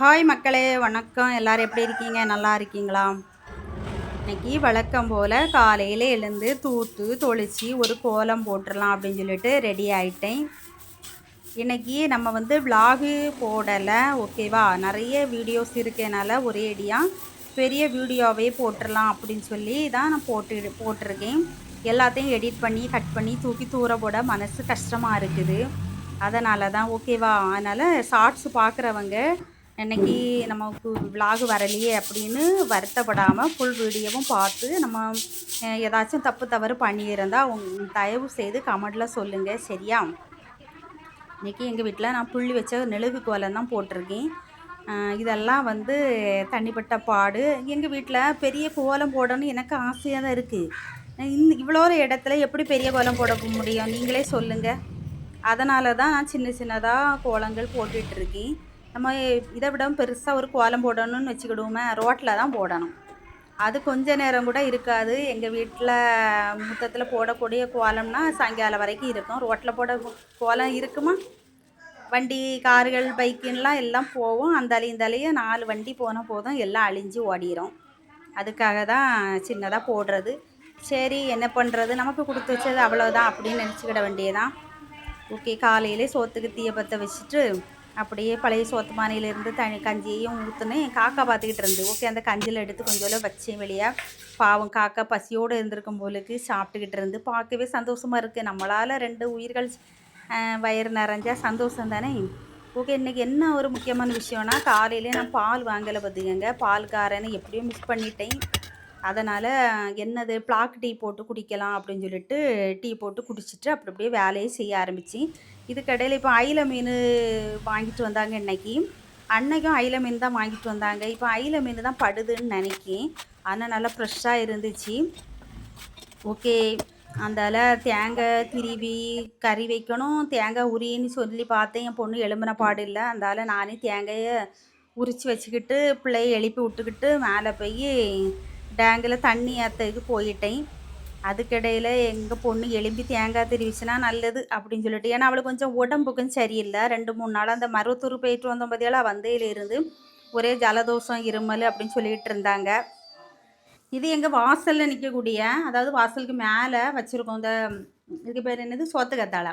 Hi மக்களே வணக்கம். எல்லாரும் எப்படி இருக்கீங்க? நல்லா இருக்கீங்களா? இன்னைக்கு வழக்கம் போல் காலையில் எழுந்து தூத்து தொளிச்சு ஒரு கோலம் போட்டுடலாம் அப்படின்னு சொல்லிட்டு ரெடி ஆயிட்டேன். இன்றைக்கி நம்ம வந்து விலாகு போடலை ஓகேவா நிறைய வீடியோஸ் இருக்கனால ஒரே அடியாக பெரிய வீடியோவே போட்டுடலாம் அப்படின்னு சொல்லி தான் நான் போட்டு போட்டிருக்கேன். எல்லாத்தையும் எடிட் பண்ணி கட் பண்ணி தூக்கி தூர போட மனசு கஷ்டமாக இருக்குது. அதனால தான் ஓகேவா அதனால் ஷார்ட்ஸ் பார்க்குறவங்க இன்னைக்கு நமக்கு விலாகு வரலையே அப்படின்னு வருத்தப்படாமல் ஃபுல் வீடியோவும் பார்த்து நம்ம ஏதாச்சும் தப்பு தவறு பண்ணியிருந்தால் உங் தயவு செய்து கமெண்டில் சொல்லுங்கள் சரியா? இன்றைக்கி எங்கள் வீட்டில் நான் புள்ளி வச்ச நெழுகு கோலம் தான் போட்டிருக்கேன். இதெல்லாம் வந்து தனிப்பட்ட பாடு. எங்கள் வீட்டில் பெரிய கோலம் போடணும்னு எனக்கு ஆசையாக தான் இருக்குது இந்த இவ்வளோ ஒரு இடத்துல எப்படி பெரிய கோலம் போட முடியும்? நீங்களே சொல்லுங்கள் அதனால தான் நான் சின்ன சின்னதாக கோலங்கள் போட்டுட்ருக்கேன் நம்ம இதை விட பெருசாக ஒரு கோலம் போடணும்னு வச்சுக்கிடுவோமே ரோட்டில் தான் போடணும். அது கொஞ்ச நேரம் கூட இருக்காது. எங்கள் வீட்டில் முத்தத்தில் போடக்கூடிய கோலம்னா சாயங்காலம் வரைக்கும் இருக்கும். ரோட்டில் போட கோலம் இருக்குமா? வண்டி கார்கள் பைக்குன்னெலாம் எல்லாம் போவோம் அந்த இந்தாலேயே நாலு வண்டி போனால் போதும். எல்லாம் அழிஞ்சு ஓடிரும். அதுக்காக தான் சின்னதாக போடுறது. சரி என்ன பண்ணுறது நமக்கு கொடுத்து வச்சது அவ்வளோதான் அப்படின்னு நினச்சிக்கிட வேண்டியதான் ஓகே காலையிலே சோத்துக்கு தீயை பற்ற வச்சுட்டு அப்படியே பழைய சோத்து மானையிலேருந்து தனி கஞ்சியையும் ஊற்றுனேன் காக்கா பார்த்துக்கிட்டு இருந்து ஓகே அந்த கஞ்சியில் எடுத்து கொஞ்சம் வச்சேன் வெளியே பாவம் காக்கா பசியோடு இருந்திருக்கும் போலுக்கு சாப்பிட்டுக்கிட்டு இருந்து பார்க்கவே சந்தோஷமாக இருக்குது நம்மளால் ரெண்டு உயிர்கள் வயிறு நிறைஞ்சா சந்தோஷம் தானே? ஓகே இன்றைக்கி என்ன ஒரு முக்கியமான விஷயம்னா காலையிலே நான் பால் வாங்கலை பார்த்துக்கங்க. பால்காரனை எப்படியோ மிஸ் பண்ணிட்டேன். அதனால் என்னது பிளாக் டீ போட்டு குடிக்கலாம் அப்படின்னு சொல்லிட்டு டீ போட்டு குடிச்சிட்டு அப்படி அப்படியே வேலையை செய்ய ஆரம்பித்தேன் இதுக்கடையில் இப்போ ஐல மீன் வாங்கிட்டு வந்தாங்க இன்னைக்கு. அன்னைக்கும் ஐல மீன் தான் வாங்கிட்டு வந்தாங்க. இப்போ ஐல மீன் தான் படுதுன்னு நினைக்கேன். ஆனால் நல்லா ஃப்ரெஷ்ஷாக இருந்துச்சு. ஓகே. அந்தால தேங்காய் திருவி கறி வைக்கணும். தேங்காய் உரின்னு சொல்லி பார்த்தேன். என் பொண்ணு எலும்பின பாடு இல்லை. அந்தால நானே தேங்காயை உரித்து வச்சுக்கிட்டு பிள்ளைய எழுப்பி விட்டுக்கிட்டு மேலே போய் டேங்கில் தண்ணி ஏற்றதுக்கு போயிட்டேன். அதுக்கிடையில் எங்கள் பொண்ணு எலும்பி தேங்காய் திருவிச்சுனா நல்லது அப்படின்னு சொல்லிட்டு. ஏன்னா அவளுக்கு கொஞ்சம் உடம்புக்கும் சரியில்லை. ரெண்டு மூணு நாள் அந்த மருவத்தூர் போயிட்டு வந்தோம் பார்த்தியால வந்தையிலிருந்து ஒரே ஜலதோஷம் இருமல் அப்படின்னு சொல்லிட்டு இருந்தாங்க. இது எங்கள் வாசலில் நிற்கக்கூடிய அதாவது வாசலுக்கு மேலே வச்சுருக்கோம் இந்த இதுக்கு பேர் என்னது? சோத்துக்கத்தாழை.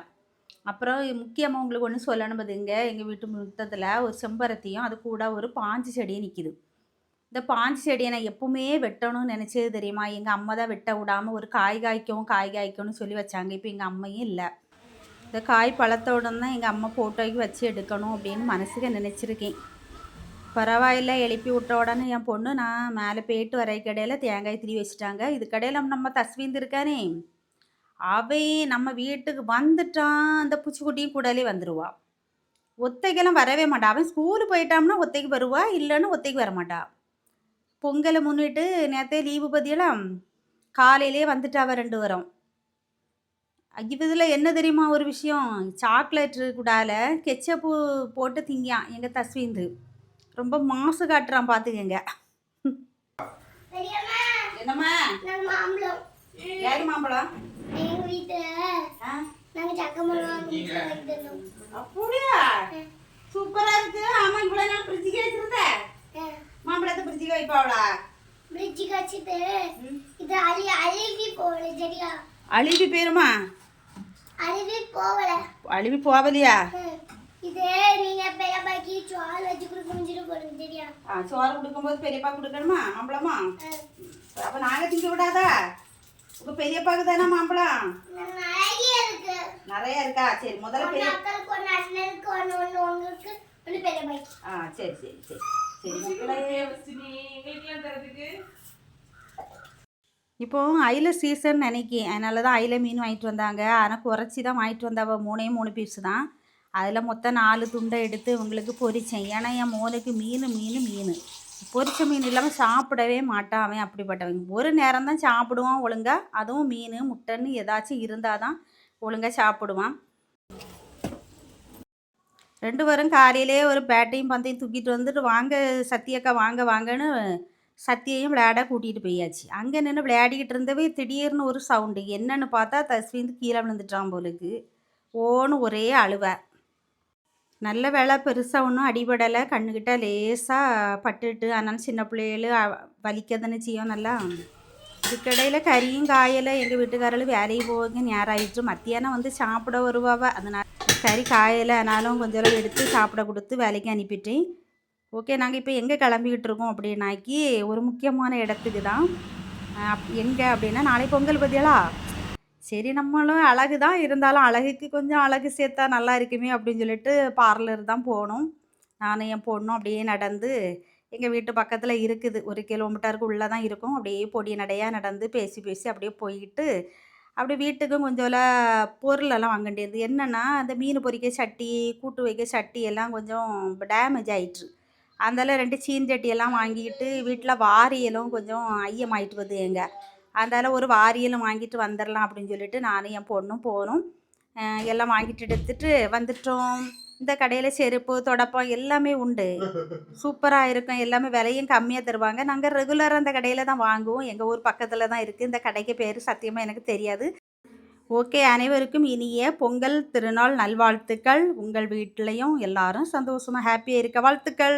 அப்புறம் முக்கியமாக உங்களுக்கு ஒன்று சொல்லணும் பார்த்துங்க எங்கள் வீட்டு முத்தத்தில் ஒரு செம்பருத்தியும் அது கூட ஒரு பாஞ்சு செடியும் நிற்கிது இந்த பாஞ்சு செடியை நான் எப்பவுமே வெட்டணும்னு நினச்சது தெரியுமா? எங்கள் அம்மா தான் வெட்ட விடாமல் ஒரு காய் காய்க்கும் காய் காய்க்கும்னு சொல்லி வச்சாங்க. இப்போ எங்கள் அம்மையும் இல்லை. இந்த காய் பழத்தோட தான் எங்கள் அம்மா ஃபோட்டோக்கு வச்சு எடுக்கணும் அப்படின்னு மனசுக்கு நினச்சிருக்கேன். பரவாயில்ல எழுப்பி விட்ட உடனே என் பொண்ணு நான் மேலே போயிட்டு வர கடையில் தேங்காய் திரி வச்சுட்டாங்க. இது கடையில் நம்ம தஸ்வீந்து இருக்கானே. அவன் நம்ம வீட்டுக்கு வந்துட்டான். அந்த பூச்சிக்குட்டியும் கூடலே வந்துடுவா ஒத்தைக்கெல்லாம் வரவே மாட்டா. அவன் ஸ்கூலு போயிட்டான்னா ஒத்தைக்கு வருவா? இல்லைன்னு ஒத்தைக்கு வர பொங்கலை முன்னிட்டு நேற்றே லீவு பதியெல்லாம் காலையிலே வந்துட்டாவ ரெண்டு வரும் இதில் என்ன தெரியுமா ஒரு விஷயம்? சாக்லேட் கூடால கெச்சப்பு போட்டு திங்கியான் எங்கள் தஸ்வீந்து. ரொம்ப மாசு காட்டுறான் பார்த்துக்கங்க என்னம்மா? மாம்பழம். யாரு மாம்பழம்? எங்க வீட்டுல ஆ, நாங்க சக்கமரம் வாங்கிட்டு வந்தோம். அப்படியா? வைப்பாவளா ஃப்ரிட்ஜுக்கு வச்சுட்டு இது அழி அழுகி போகல சரியா? அழுவி போயிருமா? அழுகி போகல. அழுவி போவலையா? அஹ், இது நீங்க பெரியப்பாக்கி சோறு வச்சு கொடுக்கணும் சொல்லி போடுங்க சரியா? ஆ, சோறு கொடுக்கும்போது பெரியப்பா கொடுக்கணுமா மாம்பழமா அப்ப நாங்க திங்க விடாதா? உங்க பெரியப்பாக்கு தானே மாம்பழம்? நிறைய இருக்கு. நிறைய இருக்கா? சரி முதல்ல பெரிய அக்காவுக்கு ஒன்று அண்ணனுக்கு ஒன்று ஒன்று உங்களுக்கு ஒன்று பெரியப்பாய்க்கு ஆ சரி சரி சரி. இப்போ அயில சீசன் நினைக்கேன் அதனால தான் அயில மீன் வாங்கிட்டு வந்தாங்க. ஆனால் குறைச்சி தான் வாங்கிட்டு வந்தாவ மூணே மூணு பீஸ் தான். அதில் மொத்தம் நாலு துண்டை எடுத்து உங்களுக்கு பொரித்தேன் ஏன்னா என் மோனுக்கு மீன் மீன் மீன். பொரிச்ச மீன் இல்லாமல் சாப்பிடவே மாட்டான் அவன் அப்படிப்பட்டவன். ஒரு நேரம் தான் சாப்பிடுவான் ஒழுங்காக அதுவும் மீன் முட்டைன்னு ஏதாச்சும் இருந்தால் தான் ஒழுங்காக சாப்பிடுவான். ரெண்டு பேரும் காலையிலே ஒரு பேட்டையும் பந்தையும் தூக்கிட்டு வந்துட்டு வாங்க சத்தியக்கா வாங்க வாங்கன்னு சத்தியையும் விளையாட கூட்டிகிட்டு போயாச்சு. அங்கே நின்று விளையாடிக்கிட்டு இருந்தவே திடீர்னு ஒரு சவுண்டு. என்னன்னு பார்த்தா தஸ்வீந்து கீழே விழுந்துட்டான் போலுக்கு. ஓன்னு ஒரே அழுவ. நல்ல வேலை பெருசாக ஒன்றும் அடிபடலை. கண்ணுக்கிட்ட லேசாக பட்டுட்டு அதனால் சின்ன பிள்ளைகளு வலிக்கதானே செய்யும் நல்லா. இதுக்கடையில் கறியும் காயலை எங்கள் வீட்டுக்காரர்களும் வேலைக்கு போக நேரம் மத்தியானம் வந்து சாப்பிட வருவாவ. அதனால் கறி காயலை ஆனாலும் கொஞ்சம் எடுத்து சாப்பிட கொடுத்து வேலைக்கு அனுப்பிட்டேன். ஓகே நாங்கள் இப்போ எங்கே கிளம்பிக்கிட்டு இருக்கோம் அப்படின்னாக்கி ஒரு முக்கியமான இடத்துக்கு தான். எங்கே அப்படின்னா நாளை பொங்கல் பற்றியலா சரி நம்மளும் அழகு தான் இருந்தாலும் அழகுக்கு கொஞ்சம் அழகு சேர்த்தா நல்லா இருக்குமே அப்படின்னு சொல்லிட்டு பார்லர் தான் போகணும் நானும் என் பொண்ணும் அப்படியே நடந்து எங்கள் வீட்டு பக்கத்தில் இருக்குது. ஒரு கிலோமீட்டருக்கு உள்ளே தான் இருக்கும். அப்படியே பொடி நடையாக நடந்து பேசி பேசி அப்படியே போயிட்டு அப்படி வீட்டுக்கும் கொஞ்சம் பொருளெல்லாம் வாங்க வேண்டியது. என்னென்னா அந்த மீன் பொறிக்க சட்டி கூட்டு வைக்க சட்டி எல்லாம் கொஞ்சம் டேமேஜ் ஆயிட்டுரு அந்தால ரெண்டு சீன் சட்டியெல்லாம் வாங்கிக்கிட்டு வீட்டில் வாரியலும் கொஞ்சம் ஐயமாயிட்டு வருது எங்கள் அதனால ஒரு வாரியலும் வாங்கிட்டு வந்துடலாம் அப்படின்னு சொல்லிட்டு நானும் என் பொண்ணும் போகணும் எல்லாம் வாங்கிட்டு எடுத்துட்டு வந்துட்டோம். இந்த கடையில் செருப்பு தொடப்பம் எல்லாமே உண்டு. சூப்பராக இருக்கும். எல்லாமே விலையும் கம்மியாக தருவாங்க. நாங்கள் ரெகுலராக அந்த கடையில் தான் வாங்குவோம். எங்கள் ஊர் பக்கத்தில் தான் இருக்குது இந்த கடைக்கு பேர் சத்தியமாக எனக்கு தெரியாது. ஓகே அனைவருக்கும் இனிய பொங்கல் திருநாள் நல்வாழ்த்துக்கள். உங்கள் வீட்டிலையும் எல்லாரும் சந்தோஷமாக ஹாப்பியாக இருக்க வாழ்த்துக்கள்.